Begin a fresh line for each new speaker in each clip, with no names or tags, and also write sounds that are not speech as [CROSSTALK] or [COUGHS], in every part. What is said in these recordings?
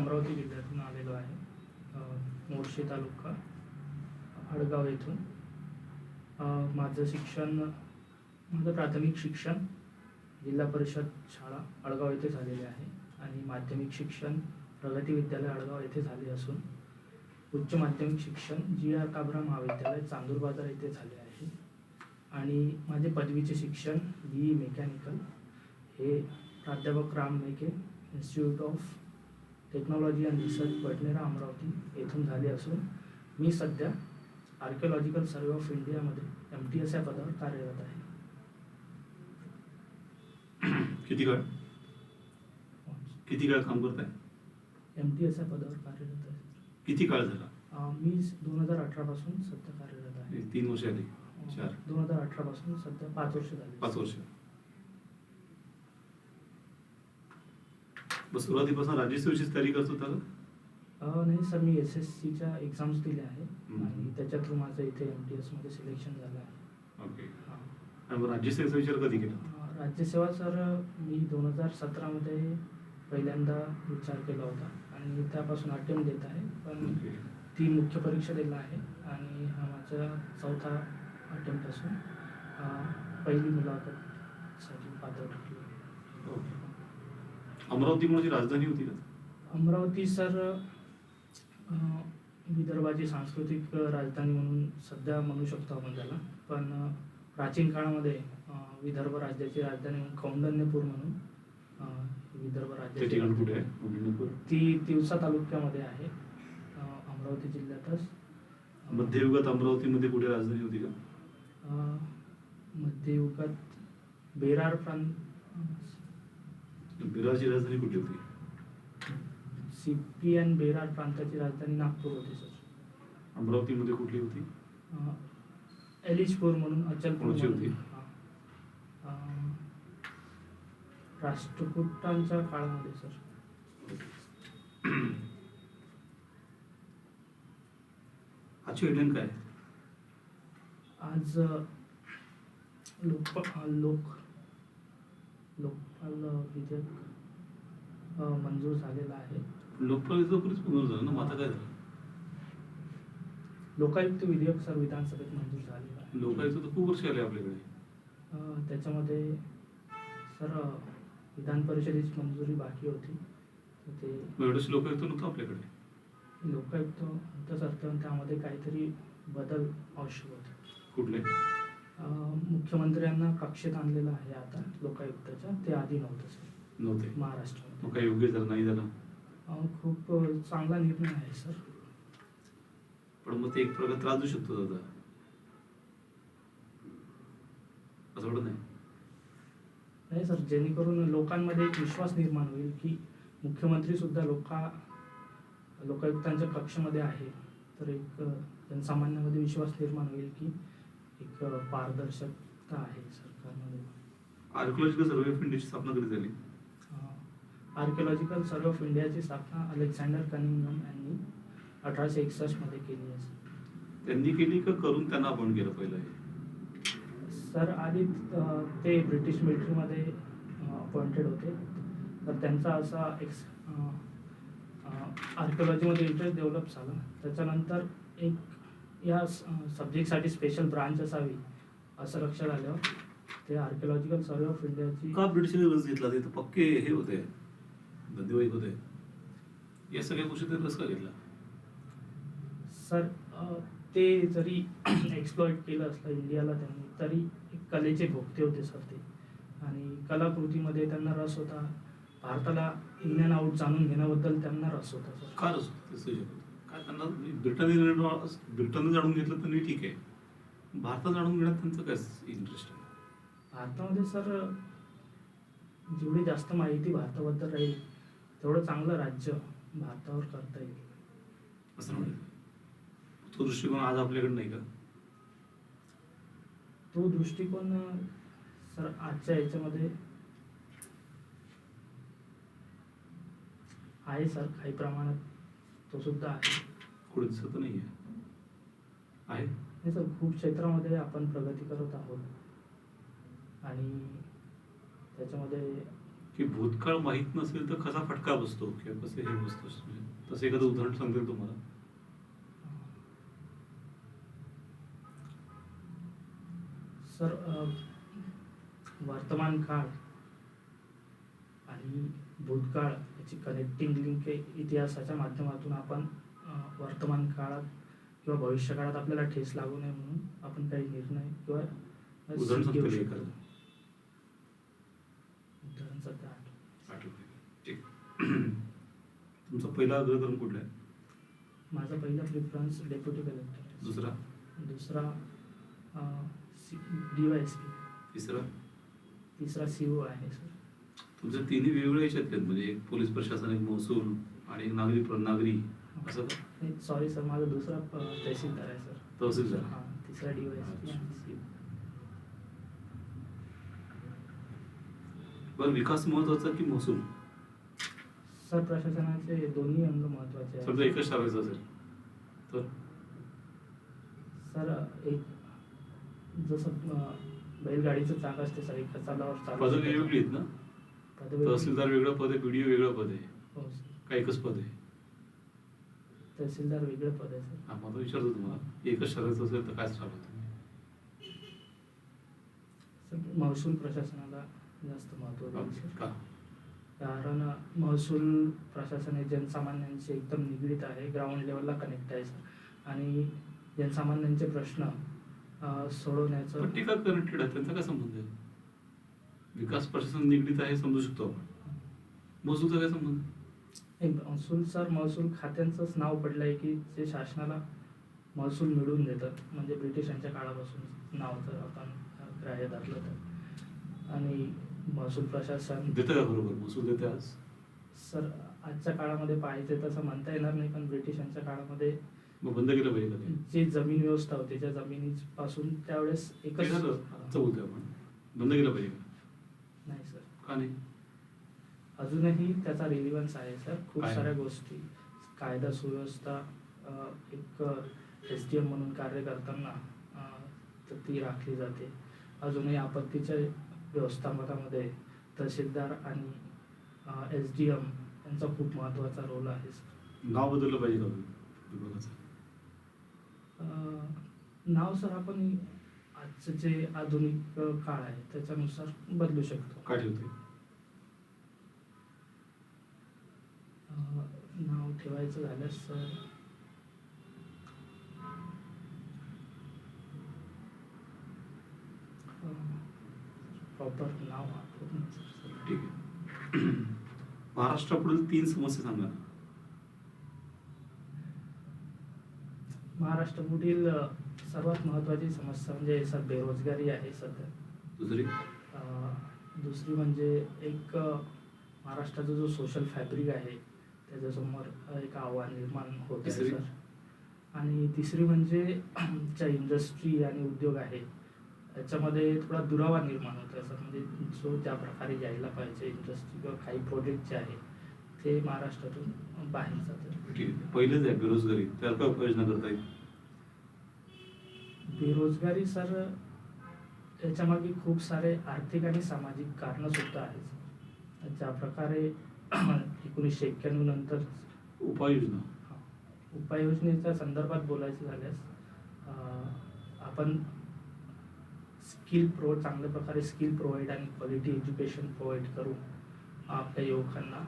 अमरावती जिल्ह्यातून आलेलो आहे मोर्शी तालुका हडगाव येथून. माझं शिक्षण माझं प्राथमिक शिक्षण जिल्हा परिषद शाळा अडगाव येथे झालेले आहे आणि माध्यमिक शिक्षण प्रगती विद्यालय अडगाव येथे झाले असून उच्च माध्यमिक शिक्षण जी आर काबरा महाविद्यालय चांदूर बाजार येथे झाले आहे. आणि माझे पदवीचे शिक्षण बी ई मेकॅनिकल हे प्राध्यापक Ram Meghe Institute of Technology and Research Badnera Amravati येथून झाले असून मी सध्या आर्किओलॉजिकल सर्वे ऑफ इंडियामध्ये एम टी एस या पदावर कार्यरत आहे.
किती काळ? किती काळ काम करताय?
एम टी एस या पदावर कार्यरत आहे.
किती काळ झाला?
मी दोन हजार अठरापासून सध्या कार्यरत आहे.
तीन वर्ष आली. चार.
दोन हजार अठरापासून सध्या पाच वर्ष झाली.
पाच वर्ष. बस सुरुवातीपासून राज्यसेवेचीच तयारी करत होता का?
नाही सर मी एस एस सीच्या एक्झाम्स दिल्या आहे
हम्म.
आणि त्याच्या थ्रू माझं इथे एम टी एसमध्ये सिलेक्शन झालं आहे.
ओके.
हां.
आणि राज्यसेवेचा विचार कधी केला?
राज्यसेवा सर मी दोन हजार सतरामध्ये पहिल्यांदा विचार केला होता. आणि त्यापासून अटेम्प्ट देत आहे. पण ती मुख्य परीक्षा दिला आहे. आणि हा माझा चौथा अटेम्प्ट असून पहिली मुलाखतसाठी पात्र ठरली.
ओके. अमरावती म्हणजे राजधानी होती का
अमरावती सर विदर्भाची सांस्कृतिक राजधानी म्हणून सध्या म्हणू शकतो आपण त्याला. पण प्राचीन काळामध्ये विदर्भ राज्याची राजधानी म्हणून कौंडण्यपूर म्हणून विदर्भ राज्याची. ती तिवसा तालुक्यामध्ये आहे अमरावती जिल्ह्यातच.
मध्ययुगात अमरावतीमध्ये कुठे राजधानी होती का?
मध्ययुगात बेरार प्रांत
बिरारची राजधानी कुठे होती?
सिप्पी अँड बेरार प्रांताची राजधानी नागपूर होती सर.
अमरावतीमध्ये कुठली होती?
अं, एलिशपूर म्हणून अचलपूर.
होती?
राष्ट्रकूटांच्या काळामध्ये सर. [CLEARS THROAT]
आजची हेडलाईन काय?
आज लोक लोक लोकपाल विधेयक मंजूर झालेलं आहे.
लोकपाल पुनर् झालं ना? आता काय झालं?
लोकायुक्त विधेयक सर विधानसभेत मंजूर झालेलं आहे.
लोकायुक्त तर खूप वर्ष आले आपल्याकडे.
त्याच्यामध्ये सर विधान परिषदेची मंजुरी बाकी होती. ते
एवढंच लोकायुक्त नव्हतं आपल्याकडे?
लोकायुक्त होतं सर त्यामध्ये काहीतरी बदल आवश्यक होते.
कुठले?
मुख्यमंत्र्यांना कक्षेत आणलेलं आहे आता लोकायुक्ताच्या. ते आधी नव्हतं सर.
नव्हते. काय योग्य झालं नाही झालं.
खूप चांगला निर्णय आहे सर.
पण मग ते एक प्रकार त्रास देऊ शकतो दादा. असं वाटत नाही?
नाही सर. जेणेकरून लोकांमध्ये एक विश्वास निर्माण होईल की मुख्यमंत्री सुद्धा लोका लोकायुक्तांच्या कक्षामध्ये आहे. तर एक जनसामान्यामध्ये विश्वास निर्माण होईल की एक पारदर्शकता आहे सरकारमध्ये
आर्किओलॉजिकल सर्वे ऑफ इंडियाची स्थापना कधी झाली
आर्किओलॉजिकल सर्वे ऑफ इंडियाची स्थापना अलेक्झांडर कनिंगम यांनी अठराशे एकसष्टमध्ये केली आहे.
त्यांनी केली का करून त्यांना आपण केलं पहिलं हे?
सर आधी ते ब्रिटिश मिलिटरीमध्ये अपॉइंटेड होते तर त्यांचा असा एक्स आर्किओलॉजीमध्ये इंटरेस्ट डेव्हलप झाला त्याच्यानंतर एक या सब्जेक्टसाठी स्पेशल ब्रांच असावी असं लक्षात आल्यावर ते आर्किओलॉजिकल सर्वे ऑफ इंडियाची
का ब्रिटिशांनी रस घेतला? ते तर पक्के हे होते. धंदेवाईक होते. या सगळ्या गोष्टी त्यांनी रस का घेतला.
सर अ, ते जरी [CLEARS THROAT] एक्सप्लॉइट केलं असलं इंडियाला त्यांनी तरी एक कलेचे भोगते होते सर ते. आणि कलाकृतीमध्ये त्यांना रस होता. भारताला इन अँड आउट जाणून घेण्याबद्दल त्यांना रस होता सर.
का रस होता? ते सजग होतं? काय त्यांना ब्रिटनने ब्रिटनने जाणून घेतलं तर ठीक आहे. भारतात जाणून घेण्यात त्यांचं काय इंटरेस्ट आहे?
भारतामध्ये सर जेवढी जास्त माहिती भारताबद्दल राहील तेवढं चांगलं राज्य भारतावर करता येईल.
असं म्हणायचं तो दृष्टिकोन आज आपल्याकडे नाही का?
तो दृष्टिकोन सर आजच्या याच्यामध्ये आहे सर काही प्रमाणात. तो सुद्धा आहे.
कुठे दिसत नाही आहे?
नाही सर खूप क्षेत्रामध्ये आपण प्रगती करत आहोत. आणि त्याच्यामध्ये
की भूतकाळ माहीत नसेल तर कसा फटका बसतो किंवा कसं हे बसतो? तसं एखादं उदाहरण सांगता येईल तुम्हाला.
सर वर्तमान काळ आणि भूतकाळ याची कनेक्टिंग लिंक इतिहासाच्या माध्यमातून आपण वर्तमान काळात किंवा भविष्य काळात आपल्याला ठेस लागू नये म्हणून आपण काही निर्णय किंवा [CLEARS THROAT]
तुमचा पहिला अग्रक्रम कुठला आहे?
माझा पहिला प्रिफरन्स डेप्युटी कलेक्टर
दुसरा?
दुसरा डी वाय एस पी
तिसरा?
तिसरा सी ओ आहे सर.
तुमच्या तिन्ही वेगवेगळ्या याच्यातले आहेत म्हणजे एक पोलीस प्रशासन एक महसूल आणि एक नागरी प्र- नागरी असं
नाही सॉरी सर माझा दुसरा तहसीलदार आहे सर
तहसीलदार.
हां तिसरा सी
बरं विकास महत्त्वाचा की महसूल?
सर प्रशासनाचे दोन्ही अंग महत्त्वाचे
समजा
आहेत
एकच ठरायचं असेल तर?
सर एक जसं अ, बैलगाडीचं चाक असते सर एका चालावर चालू शकतं.
वेगवेगळी आहेत ना. तहसीलदार वेगळं पद आहे बीडीओ वेगळं पद आहे.
हो
का एकच पद आहे.
तहसीलदार वेगळं पद आहे सर.
मला विचारतो तुम्हाला. एकच ठरायचं असेल तर काय
सर महसूल प्रशासनाला जास्त सर
का?
कारण महसूल प्रशासन हे जनसामान्यांशी एकदम निगडीत आहे ग्राउंड लेवलला कनेक्ट आहे सर. आणि जनसामान्यांचे प्रश्न सोडवण्याचं
टीका कनेक्टेड आहे त्यांचा काय संबंध आहे? विकास प्रशासन निगडीत आहे समजू शकतो आपण. महसूलचा काय संबंध?
महसूल सर महसूल खात्यांचंच नाव पडलं आहे की जे शासनाला महसूल मिळवून देतात म्हणजे ब्रिटिशांच्या काळापासून नाव जर आपण ग्राह्य धरलं तर. आणि महसूल प्रशासन
देतं का बरोबर? महसूल देते आज?
सर आजच्या काळामध्ये पाहिजे तसं म्हणता येणार नाही पण ब्रिटिशांच्या काळामध्ये
बंद केलं पाहिजे ते?
जी जमीन व्यवस्था होती त्या जमिनीपासून त्यावेळेस
ते
एकच
बंद केलं पाहिजे का
नाही? अजूनही त्याचा रिलिव्हन्स आहे सर खूप? साऱ्या गोष्टी. कायदा सुव्यवस्था अ, एक एस डी एम म्हणून कार्य करताना अ, तर ती राखली जाते. अजूनही आपत्तीच्या व्यवस्थापनामध्ये तहसीलदार आणि एस डी एम यांचा खूप महत्त्वाचा रोल आहे सर
नाव बदललं पाहिजे का विभागाचं.
अ, नाव सर आपण आजचं जे आधुनिक अ, काळ आहे त्याच्यानुसार बदलू शकतो.
काय ठेवते
अ, नाव ठेवायचं झाल्यास सर प्रॉपर नाव.
ठीक आहे महाराष्ट्रापुढील तीन समस्या सांगा.
महाराष्ट्रापुढील सर्वात महत्त्वाची समस्या म्हणजे सर बेरोजगारी आहे सध्या
दुसरी
दुसरी म्हणजे एक महाराष्ट्राचा जो सोशल फॅब्रिक आहे त्याच्यासमोर एक आव्हान निर्माण होत आहे? सर. आणि तिसरी म्हणजे [CLEARS THROAT] ज्या इंडस्ट्री आणि उद्योग आहे याच्यामध्ये थोडा दुरावा निर्माण होत आहे सर. म्हणजे जो ज्या प्रकारे यायला पाहिजे इंडस्ट्री किंवा काही प्रोजेक्ट जे आहे ते महाराष्ट्रातून बाहेर जातात.
ठीक आहे. पहिलेच आहे बेरोजगारी. त्यावर काय उपाययोजना करता येईल?
बेरोजगारी सर याच्यामागे खूप सारे आर्थिक आणि सामाजिक कारणं सुद्धा आहेत ज्या प्रकारे [COUGHS] एकोणीसशे एक्क्याण्णव नंतर.
उपाययोजना.
उपाययोजनेच्या संदर्भात बोलायचं झाल्यास आपण स्किल प्रो चांगल्या प्रकारे स्किल प्रोव्हाइड आणि क्वालिटी एज्युकेशन प्रोव्हाइड करून आपल्या युवकांना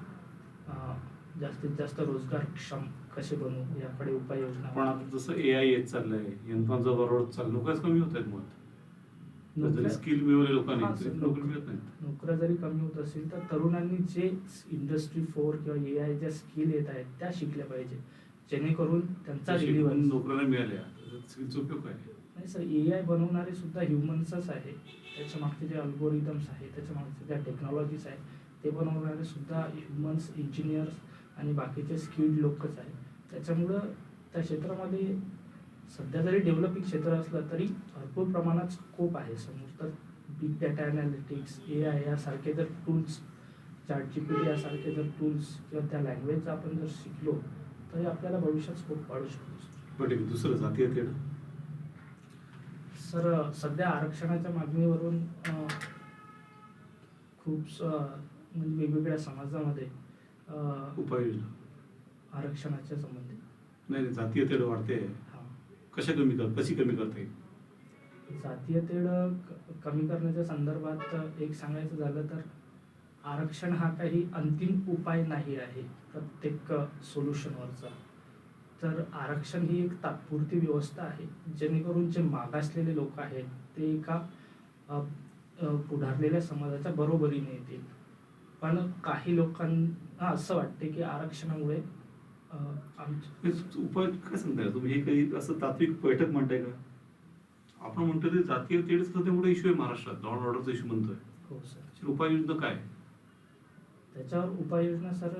जास्तीत जास्त रोजगारक्षम कसे बनवू याकडे
पण
उपाययोजना
आता जसं ए आय येत चाललंय यंत्रांचा बरोबर चाललं नोकऱ्याच कमी होत आहेत मग. जरी
नोकऱ्या-
स्किल मिळवले लोकांनी तरी
सर,
नोकरी मिळत नाहीत.
नोकऱ्या जरी कमी होत असेल तर तरुणांनी जे इंडस्ट्री फोर किंवा ए आय ज्या स्किल येत आहेत त्या शिकल्या पाहिजे. जेणेकरून त्यांचा
शिकून
रिलिव्हन्स
नोकऱ्या मिळाल्या स्किलचा उपयोग काय?
नाही सर ए आय बनवणारे सुद्धा ह्युमन्सच आहे. त्याच्या मागचे जे अल्गोरिदम्स आहे त्याच्या मागचे ज्या टेक्नॉलॉजीज आहेत ते बनवणारे सुद्धा ह्युमन्स इंजिनियर्स आणि बाकीचे स्किल्ड लोकच आहेत. त्याच्यामुळं त्या क्षेत्रामध्ये सध्या जरी डेव्हलपिंग क्षेत्र असलं तरी भरपूर प्रमाणात स्कोप आहे. समोर तर big data analytics A I यासारखे जर tools chat G P T यासारखे जर टूल्स किंवा त्या लँग्वेजचा आपण जर शिकलो तरी आपल्याला भविष्यात स्कोप वाढू शकतो.
दुसरं जातीय तेढ
सर सध्या आरक्षणाच्या मागणीवरून खूप म्हणजे वेगवेगळ्या समाजामध्ये
उपाययोजना.
आरक्षणाच्या संबंधित
नाही जातीय तेढ वाढते. कशा कमी कर कशी कमी करता येईल?
जातीय तेढ क- कमी करण्याच्या संदर्भात एक सांगायचं झालं तर आरक्षण हा काही अंतिम उपाय नाही आहे प्रत्येक सोल्युशनवरचा तर आरक्षण ही एक तात्पुरती व्यवस्था आहे जेणेकरून जे मागासलेले लोक आहेत ते एका पुढारलेल्या समाजाच्या बरोबरीने येतील. पण काही लोकांना असं वाटते की आरक्षणामुळे
उपाय काय सांगताय? तुम्ही हे काही असं तात्विक बैठक म्हणताय का? आपण म्हणतो ते जातीय तेढ मोठा इश्यू आहे महाराष्ट्रात. लॉ अँड ऑर्डरचा इश्यू म्हणतोय.
हो
उपाययोजना काय?
त्याच्यावर उपाययोजना सर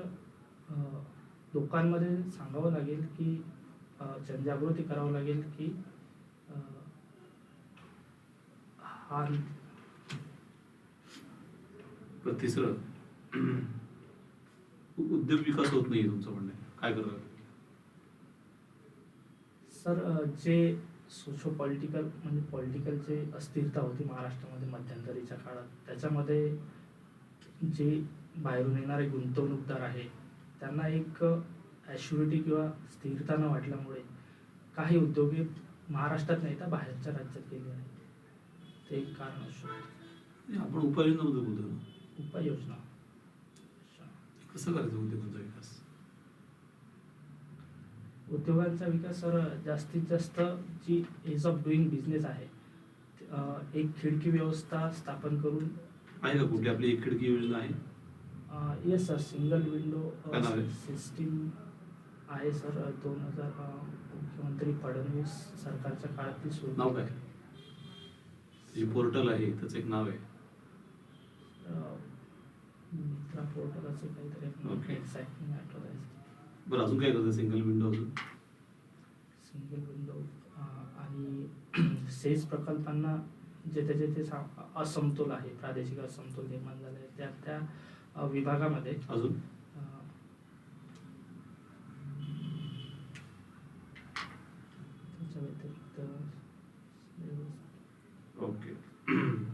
लोकांमध्ये सांगावं लागेल की जनजागृती करावं लागेल की हा
तिसरं [CLEARS THROAT] उद्योग विकास होत नाही तुमचं म्हणणं. काय
सर जे सोशो पॉलिटिकल म्हणजे पॉलिटिकल जे अस्थिरता होती महाराष्ट्रामध्ये मध्यंतरीच्या काळात त्याच्यामध्ये जे बाहेरून येणारे गुंतवणूकदार आहे त्यांना एक ॲश्युरिटी किंवा स्थिरता न वाटल्यामुळे काही उद्योग महाराष्ट्रात नाही तर बाहेरच्या राज्यात गेले आहेत ते एक कारण असू शकतं
आपण उपाययोजनाबद्दल बोलतो ना.
उपाययोजना.
कसं करायचं उद्योगांचा विकास
उद्योगांचा विकास सर जास्तीत जास्त जी एज ऑफ डुईंग बिझनेस आहे अ, एक खिडकी व्यवस्था स्थापन करून
आहे का कुठली? आपली एक खिडकी योजना आहे?
येस सर सिंगल विंडो
काय नाव आहे?
सिस्टीम आहे सर दोन हजार मुख्यमंत्री फडणवीस सरकारच्या काळात ती सुरू.
नाव काय? जे पोर्टल आहे त्याचं एक नाव आहे.
अ, मित्रा पोर्टल असं काहीतरी
Okay.
नाही आठवत आहे
बरं अजून काय करतं सिंगल विंडो अजून?
सिंगल विंडो आणि [CLEARS THROAT] सेस प्रकल्पांना जेथे जेथे सा- असमतोल आहे प्रादेशिक असमतोल निर्माण झाले आहे त्या त्या विभागामध्ये.
अजून? ओके. [CLEARS THROAT]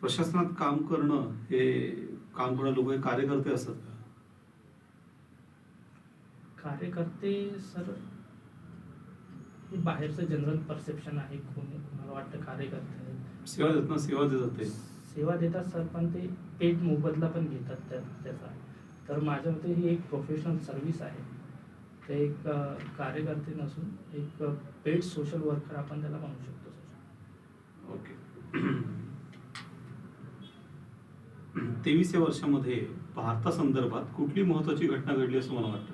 प्रशासनात काम करणं हे काम करणारे लोक हे कार्यकर्ते असतात
कार्यकर्ते सर हे बाहेरचं जनरल परसेप्शन आहे कोणी कोणाला वाटतं कार्यकर्ते आहेत.
सेवा देत ना सेवा देतात ते
सेवा देतात सर पण ते पेड मोबदला पण घेतात त्या त्याचा. तर माझ्या मते ही एक प्रोफेशनल सर्व्हिस आहे. ते एक कार्यकर्ते नसून एक पेड सोशल वर्कर आपण त्याला म्हणू शकतो सर.
ओके. तेवीस वर्षामध्ये भारतासंदर्भात कुठली महत्वाची घटना घडली असं मला वाटतं?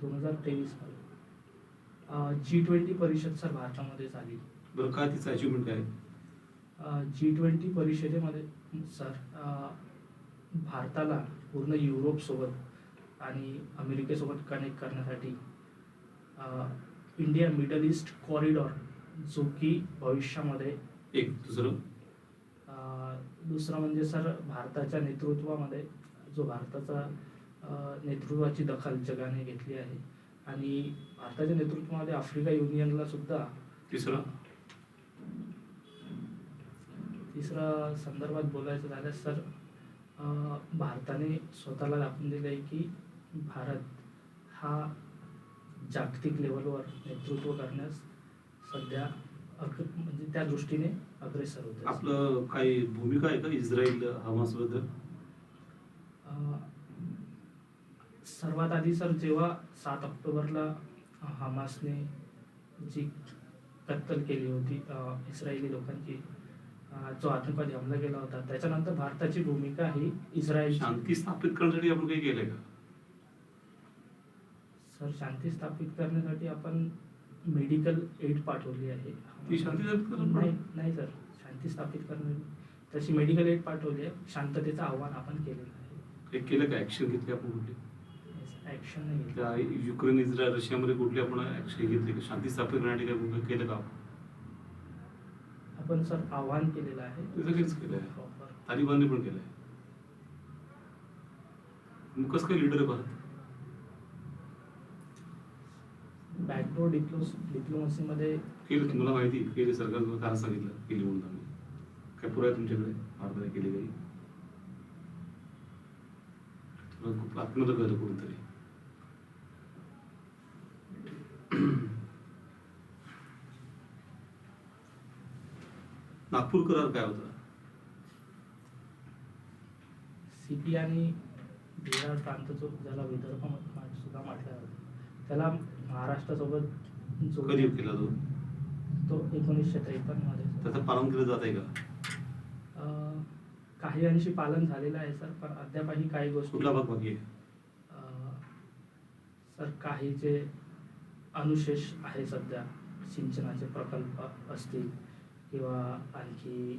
दोन हजार तेवीसमध्ये जी ट्वेंटी परिषद सर भारतामध्ये झाली.
बरं काय तिचं अचिव्हमेंट काय? आहे?
जी ट्वेंटी परिषदेमध्ये सर भारताला पूर्ण युरोपसोबत आणि अमेरिकेसोबत कनेक्ट करण्यासाठी इंडिया मिडल ईस्ट कॉरिडॉर जो की भविष्यामध्ये
एक दुसरं?
दुसरं म्हणजे सर भारताच्या नेतृत्वामध्ये जो भारताचा नेतृत्वाची दखल जगाने घेतली आहे. आणि भारताच्या नेतृत्वामध्ये आफ्रिका युनियनला सुद्धा
तिसरं?
तिसरा संदर्भात बोलायचं झालं सर भारताने स्वतःला दाखवून दिलं आहे की भारत हा जागतिक लेवलवर नेतृत्व करण्यास सध्या अग्र म्हणजे त्या दृष्टीने अग्रेसर होत.
आपलं काही भूमिका आहे का इस्रायल हमासबद्दल
अ, सर्वात आधी सर जेव्हा सात ऑक्टोबरला हमासने जी कत्तल केली होती इस्रायली लोकांची जो आतंकवादी हमला केला होता त्याच्यानंतर भारताची भूमिका ही इस्रायल
शांती स्थापित करण्यासाठी आपण काही केलंय का?
सर शांती स्थापित करण्यासाठी आपण मेडिकल एड पाठवली आहे.
ती शांती
नाही. नाही सर. शांती स्थापित करणे तशी मेडिकल एड पाठवली आहे. शांततेचं आव्हान आपण केलेलं आहे.
केलं का? ऍक्शन घेतली आपण कुठली?
नाही
त्या युक्रेन इस्रायल रशियामध्ये कुठली आपण ऍक्शन घेतली? का शांती स्थापित करण्यासाठी भूमिका केलं का आपण?
सर आव्हान केलेलं आहे.
ते सगळेच केलंय.
प्रॉपर
तालिबानने पण केलंय. मग कसं काय लिडर आहे भारत?
बॅकडोर डिप्लो डिप्लोमसीमध्ये
केलं तुम्हाला माहिती केली सरकारनं कारण सांगितलं केली म्हणून आम्ही. काय आहे तुमच्याकडे? भारताने केली काही? तुला खूप आत्महत्या झालं कोणतरी. नागपूर करार काय होता?
सिटी आणि बिहार प्रांत जो ज्याला विदर्भ सुद्धा म्हटलं जातं. त्याला महाराष्ट्रासोबत
कधी
जोडण्यात-
केला तो?
तो एकोणीसशे त्रेपन्नमध्ये
त्याचं पालन केलं जात आहे का?
काही अंशी पालन झालेलं आहे सर पण अद्यापही काही गोष्टी
कुठला भाग बाकी
सर काही जे अनुशेष आहे सध्या सिंचनाचे प्रकल्प असतील. किंवा आणखी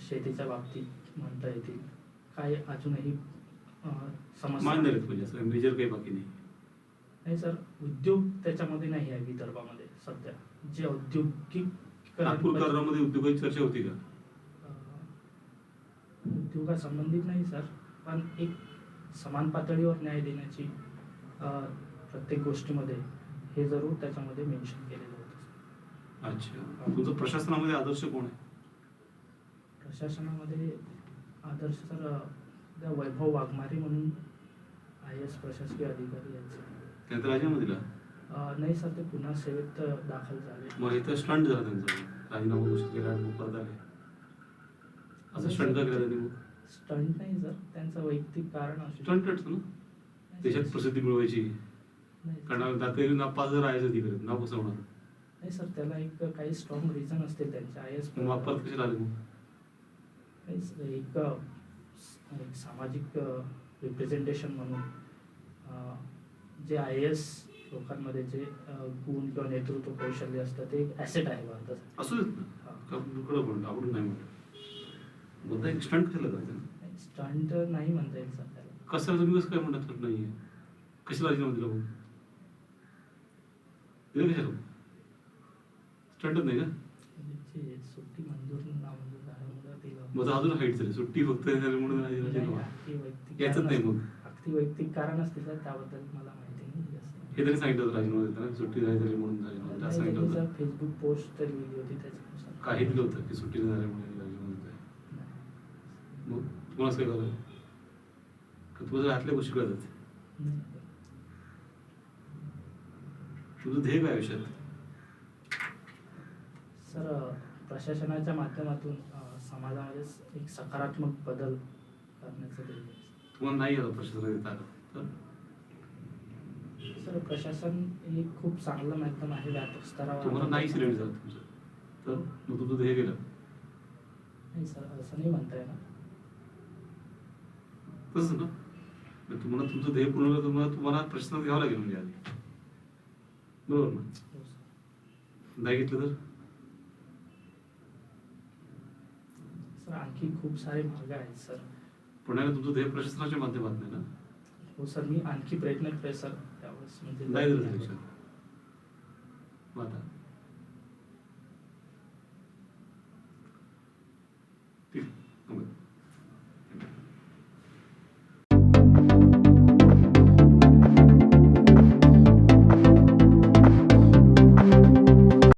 शेतीच्या बाबतीत म्हणता येतील. काही अजूनही समस्या?
म्हणजे मेजर काही बाकी नाही.
नाही सर उद्योग त्याच्यामध्ये नाही आहे विदर्भामध्ये सध्या. जे औद्योगिक
नागपूर करारामध्ये उद्योगाची चर्चा होती का?
उद्योगासंबंधित नाही सर पण एक समान पातळीवर न्याय देण्याची प्रत्येक गोष्टीमध्ये हे जरूर त्याच्यामध्ये मेन्शन केलेलं
अच्छा. तुमचं प्रशासनामध्ये आदर्श कोण आहे?
प्रशासनामध्ये आदर्श अ, त्या वैभव वाघमारे म्हणून आय एस प्रशासकीय अधिकारी आहेत सर
त्यांचा राजीनामा दिला
अ, नाही सर ते पुन्हा सेवेत दाखल झाले.
मग इथं स्टंट झाला त्यांचा. राजीनामा घोषित केला आणि मग परत आले. असं स्टंट का केला त्यांनी मग?
स्टंट नाही सर. त्यांचं वैयक्तिक कारण असू. शकतं.
स्टंटच ना देशात. प्रसिद्धी मिळवायची.
नाही,
कारण दातेरी पाच जर राहायचं तिकडे कसं होणार?
नाही सर त्याला एक काही स्ट्रॉंग रिझन असते त्यांच्या आय एस
वापर कशाला आले मग?
नाही सर, एक सामाजिक रिप्रेझेंटेशन म्हणून जे आय एस लोकांमध्ये जे गुण किंवा नेतृत्व कौशल्य असतं ते एक ॲसेट आहे भारताचं.
असू देत ना. म्हणतो आवडून नाही म्हणतो मुद्दा एक स्टंट कशाला करायचं
स्टंट नाही म्हणता येईल सर त्याला.
कसं तुम्ही कसं काय म्हणतात राजीनामा दिला मग दिलं कशाला स्टंटच नाही का
सुट्टी मंजूर नामंजूर झाल्यामुळे तिला
मग अजून हाईट झाली सुट्टी फक्त झाली म्हणून
अगदी वैयक्तिक
नाही. मग.
अगदी वैयक्तिक कारण असते सर त्याबद्दल मला माहिती नाही जास्त.
हे तरी सांगितलं होतं राजीनामा देताना सुट्टी नाही झाली म्हणून राजीनामा दिला. असं
नाही,
सांगितलं होतं
फेसबुक पोस्ट तरी लिहिली होती त्याच्यानुसार
काही दिलं होतं की सुट्टी नाही झाल्यामुळे राजीनामा देत आहे
नाही.
मग तुम्हाला काय करायचं का तुझ्या आतल्या गोष्टी कळतात
नाही.
तुझं ध्येय काय आयुष्यात
सर प्रशासनाच्या माध्यमातून समाजामध्ये एक सकारात्मक बदल करण्याचं.
तुम्हाला नाही आलं प्रशासनात येत आलं तर?
सर प्रशासन हे खूप चांगलं माध्यम आहे व्यापक स्तरावर
तुम्हाला नाही सिलेक्ट झालं तुमचं तर मग तुझं ध्येय गेलं
नाही सर असं नाही म्हणता येणार.
तसंच ना? मग तुम्हाला तुमचं ध्येय पूर्ण तुम्हाला तुम्हाला प्रशासनात घ्यावं लागेल म्हणजे आधी. बरोबर ना?
हो सर.
नाही घेतलं तर?
सर आणखी खूप सारे मार्ग आहेत सर.
पण आहे ना तुमचं ध्येय प्रशासनाच्या माध्यमात नाही ना?
हो सर मी आणखी प्रयत्न करेन सर. त्यावेळेस म्हणजे
नाही सिलेक्शन मग आता?